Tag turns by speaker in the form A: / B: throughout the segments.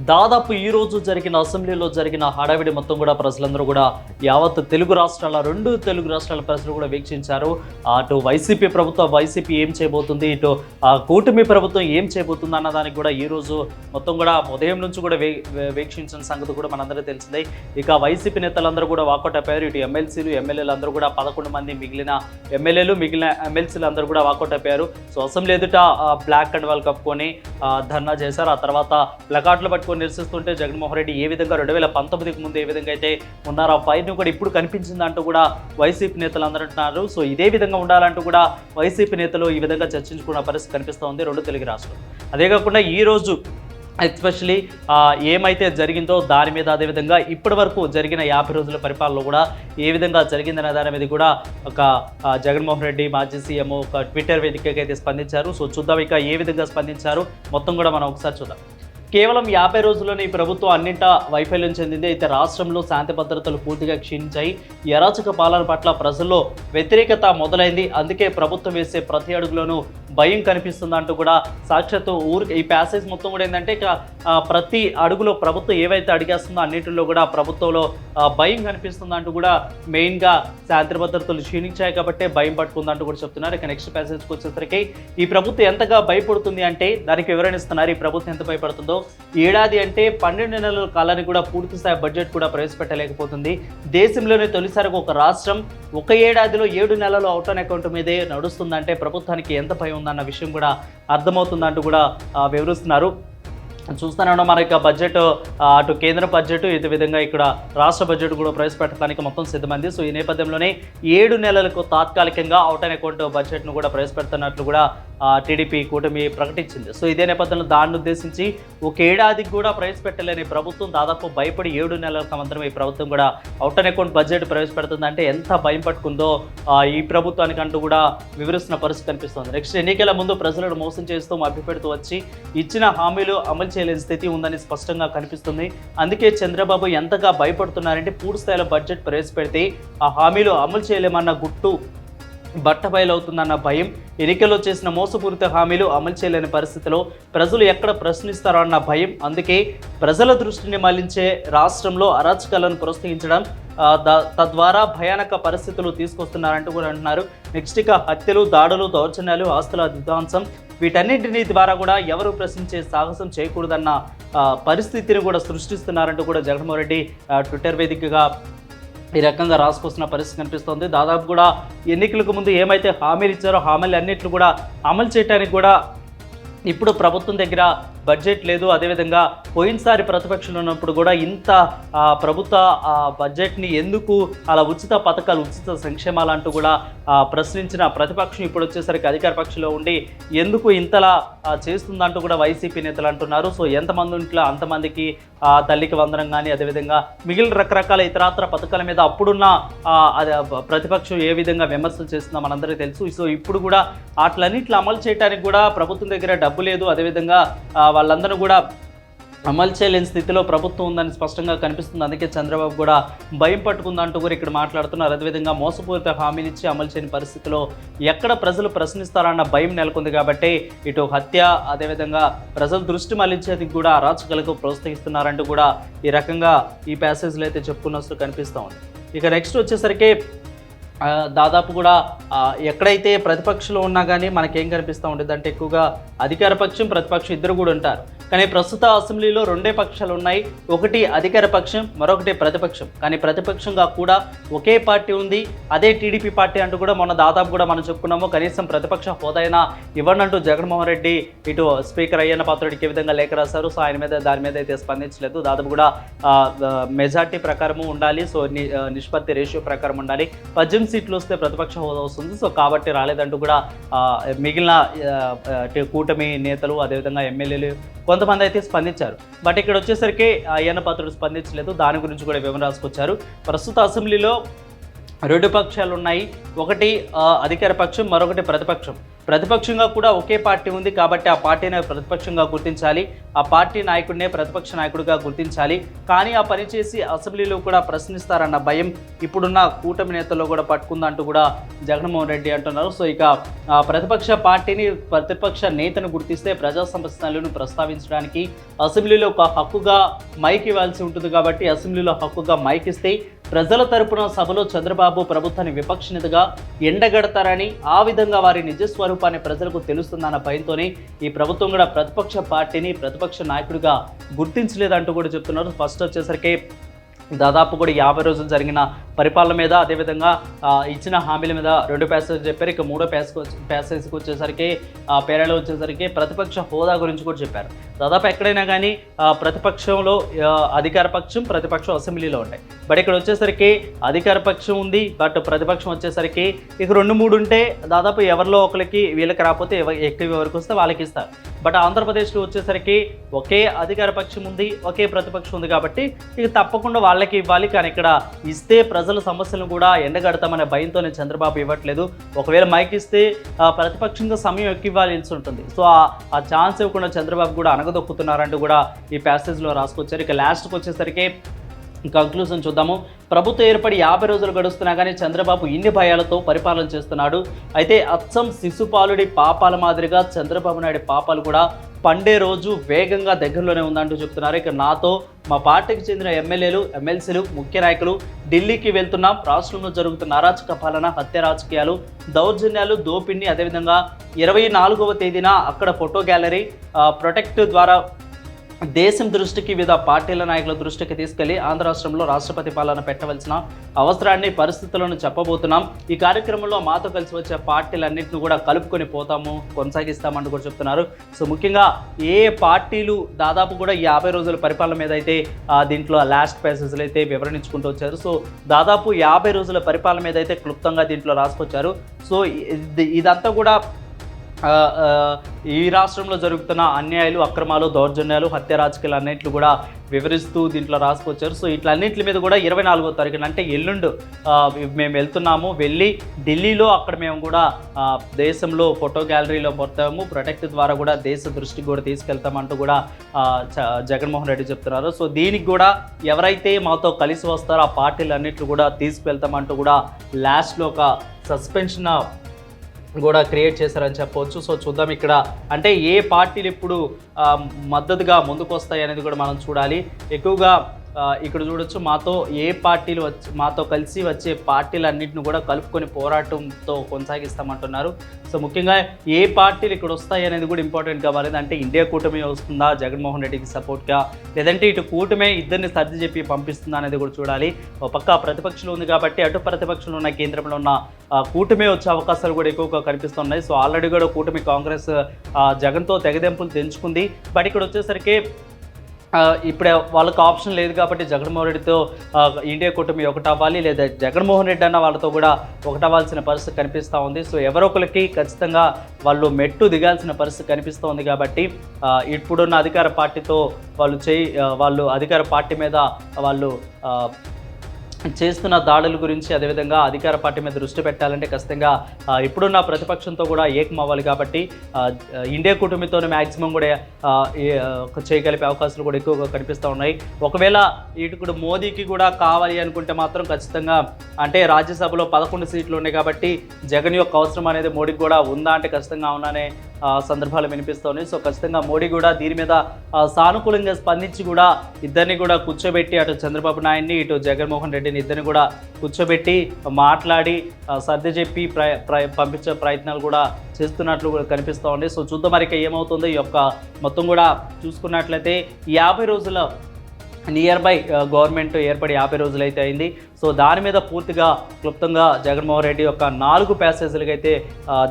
A: దాదాపు ఈ రోజు జరిగిన అసెంబ్లీలో జరిగిన హడావిడి మొత్తం కూడా ప్రజలందరూ కూడా యావత్ తెలుగు రాష్ట్రాల రెండు తెలుగు రాష్ట్రాల ప్రజలు కూడా వీక్షించారు. అటు వైసీపీ ప్రభుత్వం వైసీపీ ఏం చేయబోతుంది? ఇటు కూటమి ప్రభుత్వం ఏం చేయబోతుంది అన్న దానికి కూడా ఈ రోజు మొత్తం కూడా ఉదయం నుంచి కూడా వీక్షించిన సంగతి కూడా మనందరికీ తెలిసిందే. ఇక వైసీపీ నేతలందరూ కూడా వాకౌట్ అయిపోయారు ఇటు ఎమ్మెల్సీలు ఎమ్మెల్యేలు అందరూ కూడా పదకొండు మంది మిగిలిన ఎమ్మెల్యేలు మిగిలిన ఎమ్మెల్సీలు అందరూ కూడా వాకౌట్ అయిపోయారు సో అసెంబ్లీ ఎదుట బ్లాక్ అండ్ వాల్ కప్పుకొని ఆ, ధర్నా చేశారు. ఆ తర్వాత ప్లకార్డులు పట్టుకొని నిరసిస్తుంటే జగన్మోహన్ రెడ్డి ఏ విధంగా రెండు వేల పంతొమ్మిదికి ముందు ఏ విధంగా అయితే ఉన్నారో ఆ ఫైర్ను కూడా ఇప్పుడు కనిపించింది అంటూ కూడా వైసీపీ నేతలు అందరూ అంటున్నారు. సో ఇదే విధంగా ఉండాలంటూ కూడా వైసీపీ నేతలు ఈ విధంగా చర్చించుకున్న పరిస్థితి కనిపిస్తోంది రెండు తెలుగు రాష్ట్రాలు. అదే కాకుండా ఈ రోజు ఎస్పెషలీ ఏమైతే జరిగిందో దాని మీద అదేవిధంగా ఇప్పటి వరకు జరిగిన యాభై రోజుల పరిపాలనలో కూడా ఏ విధంగా జరిగిందనే దాని మీద కూడా ఒక జగన్మోహన్ రెడ్డి మాజీ సీఎం ఒక ట్విట్టర్ వేదికగా అయితే స్పందించారు. సో చూద్దాం ఇక ఏ విధంగా స్పందించారు. మొత్తం కూడా మనం ఒకసారి చూద్దాం. కేవలం యాభై రోజుల్లోనే ఈ ప్రభుత్వం అన్నింటా వైఫల్యం చెందింది. అయితే రాష్ట్రంలో శాంతి భద్రతలు పూర్తిగా క్షీణించాయి. ఈ అరాచక పాలన పట్ల ప్రజల్లో వ్యతిరేకత మొదలైంది. అందుకే ప్రభుత్వం వేసే ప్రతి అడుగులోనూ భయం కనిపిస్తుంది అంటూ కూడా సాక్షాత్తు ఊరు ఈ ప్యాసేజ్ మొత్తం కూడా ఏంటంటే ఇక ప్రతి అడుగులో ప్రభుత్వం ఏవైతే అడిగేస్తుందో అన్నింటిలో కూడా ప్రభుత్వంలో భయం కనిపిస్తుంది అంటూ కూడా మెయిన్గా శాంతి భద్రతలు క్షీణించాయి కాబట్టి భయం పట్టుకుందంటూ కూడా చెప్తున్నారు. ఇక నెక్స్ట్ ప్యాసేజ్కి వచ్చేసరికి ఈ ప్రభుత్వం ఎంతగా భయపడుతుంది అంటే దానికి వివరణ ఇస్తున్నారు. ఈ ప్రభుత్వం ఎంత భయపడుతుందో ఏడాది అంటే పన్నెండు నెలల కాలానికి కూడా పూర్తి స్థాయి బడ్జెట్ కూడా ప్రవేశపెట్టలేకపోతుంది. దేశంలోనే తొలిసారిగా ఒక రాష్ట్రం ఒక ఏడాదిలో ఏడు నెలలు అవుట్ ఆన్ అకౌంట్ మీదే నడుస్తుందంటే ప్రభుత్వానికి ఎంత భయం ఉందన్న విషయం కూడా అర్థమవుతుందంటూ కూడా వివరిస్తున్నారు. చూస్తున్నాను మన యొక్క బడ్జెట్ అటు కేంద్ర బడ్జెట్ ఇదే విధంగా ఇక్కడ రాష్ట్ర బడ్జెట్ కూడా ప్రవేశపెట్టడానికి మొత్తం సిద్ధమైంది. సో ఈ నేపథ్యంలోనే ఏడు నెలలకు తాత్కాలికంగా అవుట్ అండ్ అకౌంట్ బడ్జెట్ను కూడా ప్రవేశపెడుతున్నట్లు కూడా టీడీపీ కూటమి ప్రకటించింది. సో ఇదే నేపథ్యంలో దాన్ని ఉద్దేశించి ఒక ఏడాదికి కూడా ప్రవేశపెట్టలేని ప్రభుత్వం దాదాపు భయపడి ఏడు నెలలకు మాత్రం ఈ ప్రభుత్వం కూడా అవుట్ అండ్ అకౌంట్ బడ్జెట్ ప్రవేశపెడుతుంది. అంటే ఎంత భయం పట్టుకుందో ఈ ప్రభుత్వానికి అంటూ కూడా వివరిస్తున్న పరిస్థితి కనిపిస్తుంది. నెక్స్ట్ ఎన్నికల ముందు ప్రజలను మోసం చేస్తూ మభ్యపెడుతూ వచ్చి ఇచ్చిన హామీలు అమలు చేయలేని స్థితి ఉందని స్పష్టంగా కనిపిస్తుంది. అందుకే చంద్రబాబు ఎంతగా భయపడుతున్నారంటే పూర్తి స్థాయిలో బడ్జెట్ ప్రవేశపెడితే ఆ హామీలు అమలు చేయలేమన్న గుట్టు బట్టబయలవుతుందన్న భయం. ఎన్నికల్లో చేసిన మోసపూరిత హామీలు అమలు చేయలేని పరిస్థితిలో ప్రజలు ఎక్కడ ప్రశ్నిస్తారో అన్న భయం. అందుకే ప్రజల దృష్టిని మళ్ళించే రాష్ట్రంలో అరాచకాలను ప్రోత్సహించడం తద్వారా భయానక పరిస్థితులు తీసుకొస్తున్నారంటూ కూడా అంటున్నారు. నెక్స్ట్ ఇక హత్యలు దాడులు దౌర్జన్యాలు ఆస్తుల విధ్వంసం వీటన్నింటినీ ద్వారా కూడా ఎవరు ప్రశ్నించే సాహసం చేయకూడదన్న పరిస్థితిని కూడా సృష్టిస్తున్నారంటూ కూడా జగన్మోహన్ రెడ్డి ట్విట్టర్ వేదికగా ఈ రకంగా రాసుకొస్తున్న పరిస్థితి కనిపిస్తోంది. దాదాపు కూడా ఎన్నికలకు ముందు ఏమైతే హామీలు ఇచ్చారో హామీలు అన్నిట్లు కూడా అమలు చేయడానికి కూడా ఇప్పుడు ప్రభుత్వం దగ్గర బడ్జెట్ లేదు. అదేవిధంగా పోయినసారి ప్రతిపక్షంలో ఉన్నప్పుడు కూడా ఇంత ప్రభుత్వ బడ్జెట్ని ఎందుకు అలా ఉచిత పథకాలు ఉచిత సంక్షేమాలు అంటూ కూడా ప్రశ్నించిన ప్రతిపక్షం ఇప్పుడు వచ్చేసరికి అధికార పక్షంలో ఉండి ఎందుకు ఇంతలా చేస్తుందంటూ కూడా వైసీపీ నేతలు అంటున్నారు. సో ఎంతమంది ఇంట్లో అంతమందికి తల్లికి వందనం కానీ అదేవిధంగా మిగిలిన రకరకాల ఇతరాత్ర పథకాల మీద అప్పుడున్న ప్రతిపక్షం ఏ విధంగా విమర్శలు చేస్తుందో మనందరికీ తెలుసు. సో ఇప్పుడు కూడా వాటిలన్నింటిని అమలు చేయడానికి కూడా ప్రభుత్వం దగ్గర డబ్బు లేదు. అదేవిధంగా వాళ్ళందరూ కూడా అమలు చేయలేని స్థితిలో ప్రభుత్వం ఉందని స్పష్టంగా కనిపిస్తుంది. అందుకే చంద్రబాబు కూడా భయం పట్టుకుందంటూ కూడా ఇక్కడ మాట్లాడుతున్నారు. అదేవిధంగా మోసపూరిత హామీలు ఇచ్చి అమలు చేయని పరిస్థితిలో ఎక్కడ ప్రజలు ప్రశ్నిస్తారన్న భయం నెలకొంది కాబట్టి ఇటు హత్య అదేవిధంగా ప్రజల దృష్టి మళ్ళించేందుకు కూడా అరాచకలకు ప్రోత్సహిస్తున్నారంటూ కూడా ఈ రకంగా ఈ ప్యాసేజ్లో అయితే చెప్పుకున్నట్టు కనిపిస్తూ ఉంది. ఇక నెక్స్ట్ వచ్చేసరికి దాదాపు కూడా ఎక్కడైతే ప్రతిపక్షంలో ఉన్నా కానీ మనకేం కనిపిస్తూ ఉంటుంది అంటే ఎక్కువగా అధికార పక్షం ప్రతిపక్షం ఇద్దరు కూడా ఉంటారు. కానీ ప్రస్తుత అసెంబ్లీలో రెండే పక్షాలు ఉన్నాయి. ఒకటి అధికార పక్షం మరొకటి ప్రతిపక్షం. కానీ ప్రతిపక్షంగా కూడా ఒకే పార్టీ ఉంది. అదే టీడీపీ పార్టీ అంటూ కూడా మొన్న దాదాపు కూడా మనం చెప్పుకున్నాము. కనీసం ప్రతిపక్ష హోదైనా ఇవ్వనంటూ ఇవ్వండి జగన్మోహన్ రెడ్డి ఇటు స్పీకర్ అయ్యన్న పాత్రుడికి ఏ విధంగా లేఖ రాశారు. సో ఆయన మీద దాని మీద అయితే స్పందించలేదు. దాదాపు కూడా మెజార్టీ ప్రకారము ఉండాలి. సో నిష్పత్తి రేషియో ప్రకారం ఉండాలి. పద్దెనిమిది సీట్లు వస్తే ప్రతిపక్ష హోదా వస్తుంది. సో కాబట్టి రాలేదంటూ కూడా మిగిలిన కూటమి నేతలు అదేవిధంగా ఎమ్మెల్యేలు కొంతమంది అయితే స్పందించారు. బట్ ఇక్కడ వచ్చేసరికి అయ్యన్న పాత్రుడు స్పందించలేదు. దాని గురించి కూడా వివరణ రాసుకొచ్చారు. ప్రస్తుత అసెంబ్లీలో రెండు పక్షాలు ఉన్నాయి ఒకటి అధికార పక్షం మరొకటి ప్రతిపక్షం. ప్రతిపక్షంగా కూడా ఒకే పార్టీ ఉంది కాబట్టి ఆ పార్టీని ప్రతిపక్షంగా గుర్తించాలి. ఆ పార్టీ నాయకుడినే ప్రతిపక్ష నాయకుడిగా గుర్తించాలి. కానీ ఆ పని చేసి అసెంబ్లీలో కూడా ప్రశ్నిస్తారన్న భయం ఇప్పుడున్న కూటమి నేతల్లో కూడా పట్టుకుందంటూ కూడా జగన్మోహన్ రెడ్డి అంటున్నారు. సో ఇక ఆ, ప్రతిపక్ష పార్టీని ప్రతిపక్ష నేతను గుర్తిస్తే ప్రజా సమస్యలను ప్రస్తావించడానికి అసెంబ్లీలో ఒక హక్కుగా మైక్ ఇవ్వాల్సి ఉంటుంది కాబట్టి అసెంబ్లీలో హక్కుగా మైక్ ఇస్తే ప్రజల తరపున సభలో చంద్రబాబు ప్రభుత్వాన్ని విపక్ష నేతగా ఎండగడతారని ఆ విధంగా వారి నిజ స్వరూపాన్ని ప్రజలకు తెలుస్తుందన్న భయంతోనే ఈ ప్రభుత్వం కూడా ప్రతిపక్ష పార్టీని ప్రతిపక్ష నాయకుడిగా గుర్తించలేదంటూ కూడా చెప్తున్నారు. ఫస్ట్ వచ్చేసరికి దాదాపు కూడా యాభై రోజులు జరిగిన పరిపాలన మీద అదేవిధంగా ఇచ్చిన హామీల మీద రెండు ప్యాసేజ్ చెప్పారు. ఇక మూడో ప్యాసేజ్ ప్యాసేజ్కి వచ్చేసరికి పేరాలో వచ్చేసరికి ప్రతిపక్ష హోదా గురించి కూడా చెప్పారు. దాదాపు ఎక్కడైనా కానీ ప్రతిపక్షంలో అధికార పక్షం ప్రతిపక్షం అసెంబ్లీలో ఉంటాయి. బట్ ఇక్కడ వచ్చేసరికి అధికార పక్షం ఉంది బట్ ప్రతిపక్షం వచ్చేసరికి ఇక రెండు మూడు ఉంటే దాదాపు ఎవరిలో ఒకరికి వీళ్ళకి రాకపోతే ఎక్కువ ఎవరికి వస్తే వాళ్ళకి ఇస్తారు. బట్ ఆంధ్రప్రదేశ్లో వచ్చేసరికి ఒకే అధికార పక్షం ఉంది ఒకే ప్రతిపక్షం ఉంది కాబట్టి ఇక తప్పకుండా వాళ్ళకి ఇవ్వాలి. కానీ ఇక్కడ ఇస్తే ప్రజల సమస్యలను కూడా ఎండగడతామనే భయంతోనే చంద్రబాబు ఇవ్వట్లేదు. ఒకవేళ మైక్ ఇస్తే ప్రతిపక్షంగా సమయం ఎక్కువ ఇవ్వాల్సి ఉంటుంది సో ఆ- ఆ ఛాన్స్ ఇవ్వకుండా చంద్రబాబు కూడా అనగదొక్కుతున్నారంటూ కూడా ఈ ప్యాసేజ్లో రాసుకొచ్చారు. ఇక లాస్ట్కి వచ్చేసరికి కంక్లూజన్ చూద్దాము. ప్రభుత్వం ఏర్పడి యాభై రోజులు గడుస్తున్నా కానీ చంద్రబాబు ఇన్ని భయాలతో పరిపాలన చేస్తున్నాడు. అయితే అచ్చం శిశుపాలుడి పాపాల మాదిరిగా చంద్రబాబు నాయుడు పాపాలు కూడా పండే రోజు వేగంగా దగ్గరలోనే ఉందంటూ చెప్తున్నారు. ఇక నాతో మా పార్టీకి చెందిన ఎమ్మెల్యేలు ఎమ్మెల్సీలు ముఖ్య నాయకులు ఢిల్లీకి వెళ్తున్నాం. రాష్ట్రంలో జరుగుతున్న అరాచక పాలన హత్య రాజకీయాలు దౌర్జన్యాలు దోపిడిని అదేవిధంగా ఇరవై నాలుగవ తేదీన అక్కడ ఫోటో గ్యాలరీ ప్రొటెక్ట్ ద్వారా దేశం దృష్టికి వివిధ పార్టీల నాయకుల దృష్టికి తీసుకెళ్ళి ఆంధ్ర రాష్ట్రంలో రాష్ట్రపతి పాలన పెట్టవలసిన అవసరాన్ని పరిస్థితులను చెప్పబోతున్నాం. ఈ కార్యక్రమంలో మాతో కలిసి వచ్చే పార్టీలన్నింటిని కూడా కలుపుకొని పోతాము కొనసాగిస్తామని కూడా చెప్తున్నారు. సో ముఖ్యంగా ఏ పార్టీలు దాదాపు కూడా ఈ యాభై రోజుల పరిపాలన మీద అయితే ఆ, దీంట్లో లాస్ట్ ప్యాసేజ్లు అయితే వివరణించుకుంటూ వచ్చారు. సో దాదాపు యాభై రోజుల పరిపాలన మీద అయితే క్లుప్తంగా దీంట్లో రాసుకొచ్చారు. సో ఇదంతా కూడా ఈ రాష్ట్రంలో జరుగుతున్న అన్యాయాలు అక్రమాలు దౌర్జన్యాలు హత్య రాజకీయాలు అన్నింటిని కూడా వివరిస్తూ దీంట్లో రాసుకొచ్చారు. సో ఇట్లన్నింటి మీద కూడా ఇరవై నాలుగో తారీఖున అంటే ఎల్లుండు మేము వెళ్తున్నాము. వెళ్ళి ఢిల్లీలో అక్కడ మేము కూడా దేశంలో ఫోటో గ్యాలరీలో మొత్తము ప్రొటెక్ట్ ద్వారా కూడా దేశ దృష్టికి కూడా తీసుకెళ్తామంటూ కూడా జగన్మోహన్ రెడ్డి చెప్తున్నారు. సో దీనికి కూడా ఎవరైతే మాతో కలిసి వస్తారో ఆ పార్టీలు అన్నింటిని కూడా తీసుకువెళ్తామంటూ కూడా లాస్ట్లో ఒక సస్పెన్షన్ కూడా క్రియేట్ చేశారని చెప్పవచ్చు. సో చూద్దాం ఇక్కడ అంటే ఏ పార్టీలు ఇప్పుడు మద్దతుగా ముందుకు వస్తాయి అనేది కూడా మనం చూడాలి. ఎక్కువగా ఇక్కడ చూడొచ్చు మాతో ఏ పార్టీలు వచ్చి మాతో కలిసి వచ్చే పార్టీలన్నింటిని కూడా కలుపుకొని పోరాటంతో కొనసాగిస్తామంటున్నారు. సో ముఖ్యంగా ఏ పార్టీలు ఇక్కడ వస్తాయి అనేది కూడా ఇంపార్టెంట్ కావాలి అంటే ఇండియా కూటమి వస్తుందా జగన్మోహన్ రెడ్డికి సపోర్ట్గా లేదంటే ఇటు కూటమే ఇద్దరిని సర్ది చెప్పి పంపిస్తుందా అనేది కూడా చూడాలి. ఒక పక్క ప్రతిపక్షంలో ఉంది కాబట్టి అటు ప్రతిపక్షంలో ఉన్న కేంద్రంలో ఉన్న కూటమే వచ్చే అవకాశాలు కూడా ఎక్కువగా కనిపిస్తున్నాయి. సో ఆల్రెడీ కూడా కూటమి కాంగ్రెస్ జగన్తో తెగదెంపులు తెంచుకుంది. బట్ ఇక్కడ వచ్చేసరికి ఇప్పుడే వాళ్ళకి ఆప్షన్ లేదు కాబట్టి జగన్మోహన్ రెడ్డితో ఇండియా కూటమి ఒకటవ్వాలి లేదా జగన్మోహన్ రెడ్డి అన్న వాళ్ళతో కూడా ఒకటవ్వాల్సిన పరిస్థితి కనిపిస్తూ ఉంది. సో ఎవరో ఒకరికి ఖచ్చితంగా వాళ్ళు మెట్టు దిగాల్సిన పరిస్థితి కనిపిస్తూ ఉంది కాబట్టి ఇప్పుడున్న అధికార పార్టీతో వాళ్ళు చేయి వాళ్ళు అధికార పార్టీ మీద వాళ్ళు చేస్తున్న దాడుల గురించి అదేవిధంగా అధికార పార్టీ మీద దృష్టి పెట్టాలంటే ఖచ్చితంగా ఇప్పుడున్న ప్రతిపక్షంతో కూడా ఏకం అవ్వాలి కాబట్టి ఇండియా కుటుంబంతో మ్యాక్సిమం కూడా చేయగలిపే అవకాశాలు కూడా ఎక్కువగా కనిపిస్తూ ఉన్నాయి. ఒకవేళ ఇటు మోదీకి కూడా కావాలి అనుకుంటే మాత్రం ఖచ్చితంగా అంటే రాజ్యసభలో పదకొండు సీట్లు ఉన్నాయి కాబట్టి జగన్ యొక్క అవసరం అనేది మోడీకి కూడా ఉందా అంటే ఖచ్చితంగా ఉన్నానే సందర్భాలు వినిపిస్తున్నాయి సో ఖచ్చితంగా మోడీ కూడా దీని మీద సానుకూలంగా స్పందించి కూడా ఇద్దరిని కూడా కూర్చోబెట్టి అటు చంద్రబాబు నాయుడిని ఇటు జగన్మోహన్ రెడ్డిని ఇద్దరిని కూడా కూర్చోబెట్టి మాట్లాడి సర్ది చెప్పి ప్ర- పంపించే ప్రయత్నాలు కూడా చేస్తున్నట్లు కూడా కనిపిస్తూ ఉంది సో చూద్దాం మరి ఇక ఏమవుతుందో. ఈ యొక్క మొత్తం కూడా చూసుకున్నట్లయితే యాభై రోజుల నియర్ బై గవర్నమెంట్ ఏర్పడి యాభై రోజులు అయితే అయింది. సో దాని మీద పూర్తిగా క్లుప్తంగా జగన్మోహన్ రెడ్డి యొక్క నాలుగు ప్యాసేజీలకు అయితే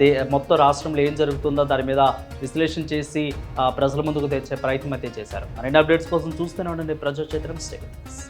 A: దే మొత్తం రాష్ట్రంలో ఏం జరుగుతుందో దాని మీద విశ్లేషణ చేసి ప్రజల ముందుకు తెచ్చే ప్రయత్నం అయితే చేశారు. మరిన్ని అప్డేట్స్ కోసం చూస్తూనే ఉండండి ప్రజాక్షేత్రం. స్టేట్